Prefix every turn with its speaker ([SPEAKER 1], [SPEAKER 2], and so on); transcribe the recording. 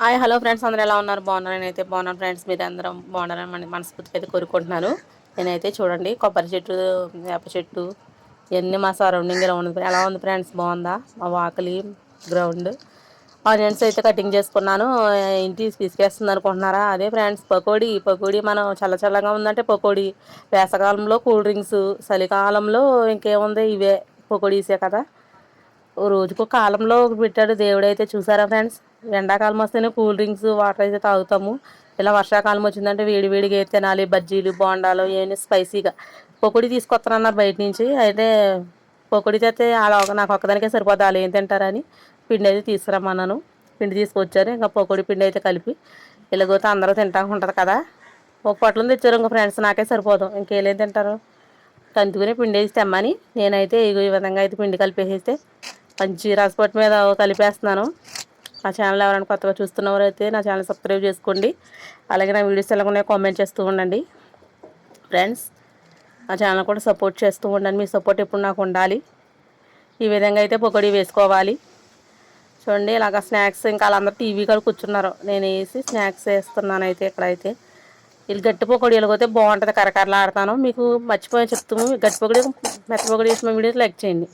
[SPEAKER 1] Hi hello friends అందరూ ఎలా ఉన్నారు? బాగున్నారు? నేనైతే బాగున్నాను ఫ్రెండ్స్ మీరు అందరం బాగున్నారని మన మనస్ఫూర్తిగా అయితే కోరుకుంటున్నాను. నేనైతే చూడండి కొబ్బరి చెట్టు వేప చెట్టు ఇవన్నీ మా సరౌండింగ్ ఉంది ఎలా ఉంది ఫ్రెండ్స్? బాగుందా? మా వాకలి గ్రౌండ్ ఆనియన్స్ అయితే కటింగ్ చేసుకున్నాను. ఇంటి తీసుకేస్తుంది అనుకుంటున్నారా? అదే ఫ్రెండ్స్ పకోడీ. పకోడీ మనం చల్ల చల్లగా ఉందంటే పకోడీ. వేసవకాలంలో కూల్ డ్రింక్స్ చలికాలంలో ఇంకేముంది? ఇవే పకోడీసే కదా. రోజుకు కాలంలో పెట్టాడు దేవుడైతే. చూసారా ఫ్రెండ్స్? ఎండాకాలం వస్తేనే కూల్ డ్రింక్స్ వాటర్ అయితే తాగుతాము. ఇలా వర్షాకాలం వచ్చిందంటే వేడి వేడిగా తినాలి. బజ్జీలు బోండాలు ఏమైనా స్పైసీగా. పొకుడి తీసుకొస్తానన్నారు బయట నుంచి. అయితే పొకుడి అయితే అలా నాకు ఒక్కదానికే సరిపోదు వాళ్ళు ఏం తింటారని పిండి అయితే తీసుకురమ్మన్నాను. పిండి తీసుకొచ్చారు. ఇంకా పొకుడి పిండి అయితే కలిపి ఇలాగోతే అందరూ తింటా ఉంటుంది కదా. ఒక పొట్లం తెచ్చారు ఇంకా ఫ్రెండ్స్. నాకే సరిపోదు. ఇంకేం తింటారు? కందుకునే పిండి వేసి తెమ్మని నేనైతే ఈ విధంగా అయితే పిండి కలిపేసేస్తే మంచి రసపొట్టు మీద కలిపేస్తున్నాను. నా ఛానల్ ఎవరైనా కొత్తగా చూస్తున్నవారు అయితే నా ఛానల్ సబ్స్క్రైబ్ చేసుకోండి. అలాగే నా వీడియోస్ ఎలా ఉన్నాయో కామెంట్ చేస్తూ ఉండండి. ఫ్రెండ్స్ నా ఛానల్ కూడా సపోర్ట్ చేస్తూ ఉండండి. మీ సపోర్ట్ ఎప్పుడు నాకు ఉండాలి. ఈ విధంగా అయితే పొగడి వేసుకోవాలి. చూడండి ఇలాగ స్నాక్స్ ఇంకా వాళ్ళందరూ టీవీ కూడా కూర్చున్నారు. నేను వేసి స్నాక్స్ వేస్తున్నాను అయితే ఇక్కడైతే. వీళ్ళు గట్టి పొగడి వెళ్ళిపోతే బాగుంటుంది. కరకరలాడతాను. మీకు మర్చిపోయి చెప్తాము గట్టి పొగడి మెత్త పొగడి వేసిన వీడియోస్ లైక్ చేయండి.